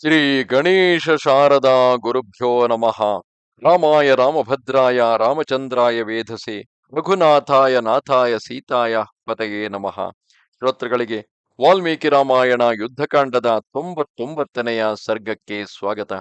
ಶ್ರೀ ಗಣೇಶ ಶಾರದಾ ಗುರುಭ್ಯೋ ನಮಃ. ರಾಮಾಯ ರಾಮಭದ್ರಾಯ, ರಾಮಚಂದ್ರಾಯ ವೇಧಸೆ ರಘುನಾಥಾಯ, ನಾಥಾಯ, ಸೀತಾಯ ಪತಯೇ ನಮಃ. ಶ್ರೋತೃಗಳಿಗೆ ವಾಲ್ಮೀಕಿ ರಾಮಾಯಣ ಯುದ್ಧಕಾಂಡದ ತೊಂಬತ್ತೊಂಬತ್ತನೆಯ ಸರ್ಗಕ್ಕೆ ಸ್ವಾಗತ.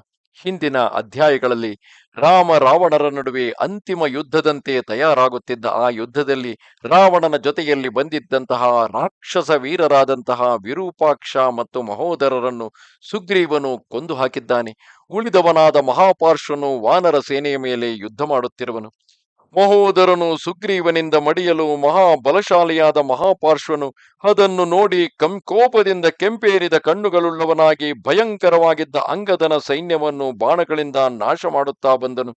ಹಿಂದಿನ ಅಧ್ಯಾಯಗಳಲ್ಲಿ ರಾಮ ರಾವಣರ ನಡುವೆ ಅಂತಿಮ ಯುದ್ಧದಂತೆ ತಯಾರಾಗುತ್ತಿದ್ದ ಆ ಯುದ್ಧದಲ್ಲಿ ರಾವಣನ ಜೊತೆಯಲ್ಲಿ ಬಂದಿದ್ದಂತಹ ರಾಕ್ಷಸ ವೀರರಾದಂತಹ ವಿರೂಪಾಕ್ಷ ಮತ್ತು ಮಹೋದರರನ್ನು ಸುಗ್ರೀವನು ಕೊಂದು ಹಾಕಿದ್ದಾನೆ. ಉಳಿದವನಾದ ಮಹಾಪಾರ್ಶ್ವನು ವಾನರ ಸೇನೆಯ ಮೇಲೆ ಯುದ್ಧ ಮಾಡುತ್ತಿರುವನು. ಮಹೋದರನು ಸುಗ್ರೀವನಿಂದ ಮಡಿಯಲು ಮಹಾಬಲಶಾಲಿಯಾದ ಮಹಾಪಾರ್ಶ್ವನು ಅದನ್ನು ನೋಡಿ ಕಂಕೋಪದಿಂದ ಕೆಂಪೇರಿದ ಕಣ್ಣುಗಳುಳ್ಳವನಾಗಿ ಭಯಂಕರವಾಗಿದ್ದ ಅಂಗದನ ಸೈನ್ಯವನ್ನು ಬಾಣಗಳಿಂದ ನಾಶ ಮಾಡುತ್ತಾ ಬಂದನು.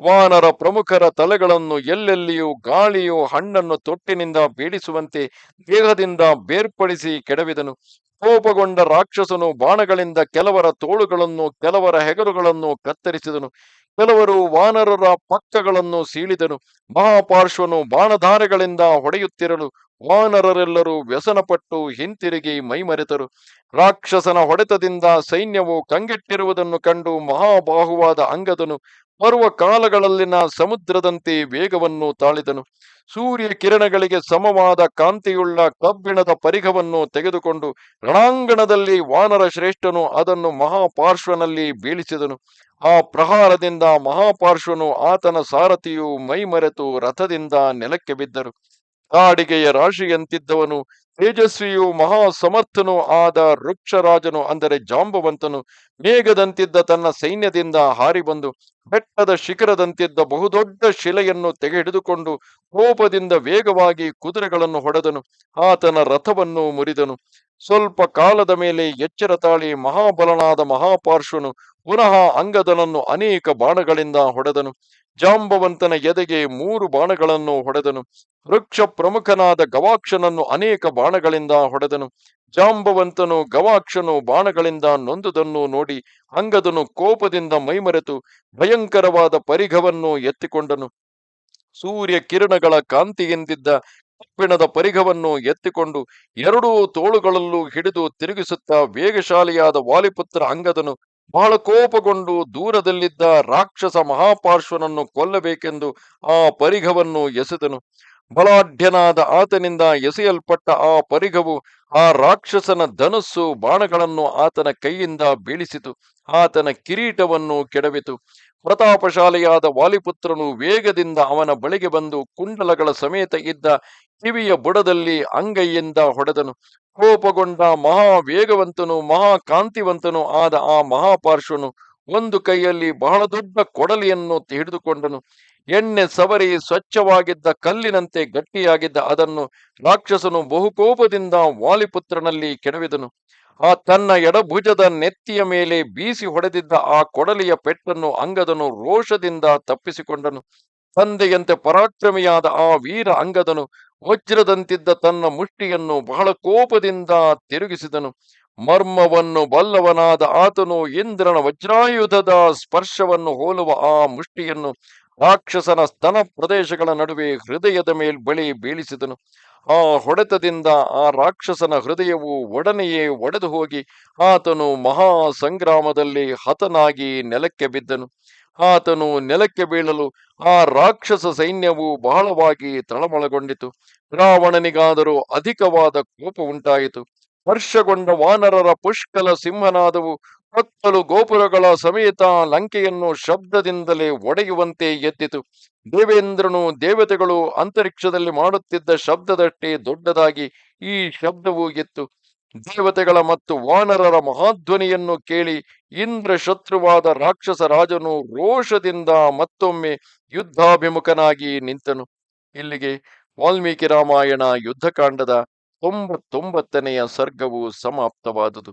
ವಾನರ ಪ್ರಮುಖರ ತಲೆಗಳನ್ನು ಎಲ್ಲೆಲ್ಲಿಯೂ ಗಾಳಿಯು ಹಣ್ಣನ್ನು ತೊಟ್ಟಿನಿಂದ ಬೀಡಿಸುವಂತೆ ದೇಹದಿಂದ ಬೇರ್ಪಡಿಸಿ ಕೆಡವಿದನು. ಕೋಪಗೊಂಡ ರಾಕ್ಷಸನು ಬಾಣಗಳಿಂದ ಕೆಲವರ ತೋಳುಗಳನ್ನು, ಕೆಲವರ ಹೆಗಲುಗಳನ್ನು ಕತ್ತರಿಸಿದನು. ಕೆಲವರು ವಾನರರ ಪಕ್ಕಗಳನ್ನು ಸೀಳಿದನು ಮಹಾಪಾರ್ಶ್ವನು ಬಾಣಧಾರೆಗಳಿಂದ ಹೊಡೆಯುತ್ತಿರಲು ವಾನರರೆಲ್ಲರೂ ವ್ಯಸನಪಟ್ಟು ಹಿಂತಿರುಗಿ ಮೈಮರೆತರು. ರಾಕ್ಷಸನ ಹೊಡೆತದಿಂದ ಸೈನ್ಯವು ಕಂಗೆಟ್ಟಿರುವುದನ್ನು ಕಂಡು ಮಹಾಬಾಹುವಾದ ಅಂಗದನು ಬರುವ ಕಾಲಗಳಲ್ಲಿನ ಸಮುದ್ರದಂತೆ ವೇಗವನ್ನು ತಾಳಿದನು. ಸೂರ್ಯ ಕಿರಣಗಳಿಗೆ ಸಮವಾದ ಕಾಂತಿಯುಳ್ಳ ಕಬ್ಬಿಣದ ಪರಿಘವನ್ನು ತೆಗೆದುಕೊಂಡು ರಣಾಂಗಣದಲ್ಲಿ ವಾನರ ಶ್ರೇಷ್ಠನು ಅದನ್ನು ಮಹಾಪಾರ್ಶ್ವನಲ್ಲಿ ಬೀಳಿಸಿದನು. ಆ ಪ್ರಹಾರದಿಂದ ಮಹಾಪಾರ್ಶ್ವನು ಆತನ ಸಾರಥಿಯು ಮೈಮರೆತು ರಥದಿಂದ ನೆಲಕ್ಕೆ ಬಿದ್ದರು. ಕಾಡಿಗೆಯ ರಾಶಿಯಂತಿದ್ದವನು, ತೇಜಸ್ವಿಯು ಮಹಾ ಸಮರ್ಥನು ಆದ ವೃಕ್ಷರಾಜನು ಅಂದರೆ ಜಾಂಬವಂತನು, ಮೇಘದಂತಿದ್ದ ತನ್ನ ಸೈನ್ಯದಿಂದ ಹಾರಿ ಬಂದು ಬೆಟ್ಟದ ಶಿಖರದಂತಿದ್ದ ಬಹುದೊಡ್ಡ ಶಿಲೆಯನ್ನು ತೆಗೆ ಹಿಡಿದುಕೊಂಡು ಕೋಪದಿಂದ ವೇಗವಾಗಿ ಕುದುರೆಗಳನ್ನು ಹೊಡೆದನು. ಆತನ ರಥವನ್ನು ಮುರಿದನು. ಸ್ವಲ್ಪ ಕಾಲದ ಮೇಲೆ ಎಚ್ಚರ ತಾಳಿ ಮಹಾಬಲನಾದ ಮಹಾಪಾರ್ಶ್ವನು ಪುನಃ ಅಂಗದನನ್ನು ಅನೇಕ ಬಾಣಗಳಿಂದ ಹೊಡೆದನು. ಜಾಂಬವಂತನ ಎದೆಗೆ ಮೂರು ಬಾಣಗಳನ್ನು ಹೊಡೆದನು. ವೃಕ್ಷ ಪ್ರಮುಖನಾದ ಗವಾಕ್ಷನನ್ನು ಅನೇಕ ಬಾಣಗಳಿಂದ ಹೊಡೆದನು. ಜಾಂಬವಂತನು ಗವಾಕ್ಷನು ಬಾಣಗಳಿಂದ ನೊಂದುದನ್ನು ನೋಡಿ ಅಂಗದನು ಕೋಪದಿಂದ ಮೈಮರೆತು ಭಯಂಕರವಾದ ಪರಿಘವನ್ನು ಎತ್ತಿಕೊಂಡನು. ಸೂರ್ಯ ಕಿರಣಗಳ ಕಾಂತಿಯಿಂದಿದ್ದ ಕಬ್ಬಿಣದ ಪರಿಘವನ್ನು ಎತ್ತಿಕೊಂಡು ಎರಡೂ ತೋಳುಗಳಲ್ಲೂ ಹಿಡಿದು ತಿರುಗಿಸುತ್ತಾ ವೇಗಶಾಲಿಯಾದ ವಾಲಿಪುತ್ರ ಅಂಗದನು ಬಹಳ ಕೋಪಗೊಂಡು ದೂರದಲ್ಲಿದ್ದ ರಾಕ್ಷಸ ಮಹಾಪಾರ್ಶ್ವನನ್ನು ಕೊಲ್ಲಬೇಕೆಂದು ಆ ಪರಿಘವನ್ನು ಎಸೆದನು. ಬಲಾಢ್ಯನಾದ ಆತನಿಂದ ಎಸೆಯಲ್ಪಟ್ಟ ಆ ಪರಿಘವು, ಆ ರಾಕ್ಷಸನ ಧನಸ್ಸು ಬಾಣಗಳನ್ನು ಆತನ ಕೈಯಿಂದ ಬೀಳಿಸಿತು. ಆತನ ಕಿರೀಟವನ್ನು ಕೆಡವಿತು. ಪ್ರತಾಪಶಾಲಿಯಾದ ವಾಲಿಪುತ್ರನು ವೇಗದಿಂದ ಅವನ ಬಳಿಗೆ ಬಂದು ಕುಂಡಲಗಳ ಸಮೇತ ಇದ್ದ ಕಿವಿಯ ಬುಡದಲ್ಲಿ ಅಂಗೈಯಿಂದ ಹೊಡೆದನು. ಕೋಪಗೊಂಡ ಮಹಾ ವೇಗವಂತನು ಮಹಾ ಕಾಂತಿವಂತನು ಆದ ಆ ಮಹಾಪಾರ್ಶ್ವನು ಒಂದು ಕೈಯಲ್ಲಿ ಬಹಳ ದೊಡ್ಡ ಕೊಡಲಿಯನ್ನು ಹಿಡಿದುಕೊಂಡನು. ಎಣ್ಣೆ ಸವರಿ ಸ್ವಚ್ಛವಾಗಿದ್ದ ಕಲ್ಲಿನಂತೆ ಗಟ್ಟಿಯಾಗಿದ್ದ ಅದನ್ನು ರಾಕ್ಷಸನು ಬಹುಕೋಪದಿಂದ ವಾಲಿಪುತ್ರನಲ್ಲಿ ಕೆಡವಿದನು. ಆ ತನ್ನ ಎಡಭುಜದ ನೆತ್ತಿಯ ಮೇಲೆ ಬೀಸಿ ಹೊಡೆದಿದ್ದ ಆ ಕೊಡಲಿಯ ಪೆಟ್ಟನ್ನು ಅಂಗದನು ರೋಷದಿಂದ ತಪ್ಪಿಸಿಕೊಂಡನು. ತಂದೆಯಂತೆ ಪರಾಕ್ರಮಿಯಾದ ಆ ವೀರ ಅಂಗದನು ವಜ್ರದಂತಿದ್ದ ತನ್ನ ಮುಷ್ಟಿಯನ್ನು ಬಹಳ ಕೋಪದಿಂದ ತಿರುಗಿಸಿದನು. ಮರ್ಮವನ್ನು ಬಲ್ಲವನಾದ ಆತನು ಇಂದ್ರನ ವಜ್ರಾಯುಧದ ಸ್ಪರ್ಶವನ್ನು ಹೋಲುವ ಆ ಮುಷ್ಟಿಯನ್ನು ರಾಕ್ಷಸನ ಸ್ತನ ಪ್ರದೇಶಗಳ ನಡುವೆ ಹೃದಯದ ಮೇಲ್ ಬಳಿ ಬೀಳಿಸಿದನು. ಆ ಹೊಡೆತದಿಂದ ಆ ರಾಕ್ಷಸನ ಹೃದಯವು ಒಡನೆಯೇ ಒಡೆದು ಹೋಗಿ ಆತನು ಮಹಾ ಸಂಗ್ರಾಮದಲ್ಲಿ ಹತನಾಗಿ ನೆಲಕ್ಕೆ ಬಿದ್ದನು. ಆತನು ನೆಲಕ್ಕೆ ಬೀಳಲು ಆ ರಾಕ್ಷಸ ಸೈನ್ಯವು ಬಹಳವಾಗಿ ತಳಮಳಗೊಂಡಿತು. ರಾವಣನಿಗಾದರೂ ಅಧಿಕವಾದ ಕೋಪ ಉಂಟಾಯಿತು. ಹರ್ಷಗೊಂಡ ವಾನರರ ಪುಷ್ಕಲ ಸಿಂಹನಾದವು ಕೊತ್ತಲು ಗೋಪುರಗಳ ಸಮೇತ ಲಂಕೆಯನ್ನು ಶಬ್ದದಿಂದಲೇ ಒಡೆಯುವಂತೆ ಎದ್ದಿತು ದೇವೇಂದ್ರನು ದೇವತೆಗಳು ಅಂತರಿಕ್ಷದಲ್ಲಿ ಮಾಡುತ್ತಿದ್ದ ಶಬ್ದದಷ್ಟೇ ದೊಡ್ಡದಾಗಿ ಈ ಶಬ್ದವೂ ಇತ್ತು ದೇವತೆಗಳ ಮತ್ತು ವಾನರರ ಮಹಾಧ್ವನಿಯನ್ನು ಕೇಳಿ ಇಂದ್ರ ಶತ್ರುವಾದ ರಾಕ್ಷಸ ರಾಜನು ರೋಷದಿಂದ ಮತ್ತೊಮ್ಮೆ ಯುದ್ಧಾಭಿಮುಖನಾಗಿ ನಿಂತನು. ಇಲ್ಲಿಗೆ ವಾಲ್ಮೀಕಿ ರಾಮಾಯಣ ಯುದ್ಧಕಾಂಡದ ತೊಂಬತ್ತೊಂಬತ್ತನೆಯ ಸರ್ಗವು ಸಮಾಪ್ತವಾದುದು.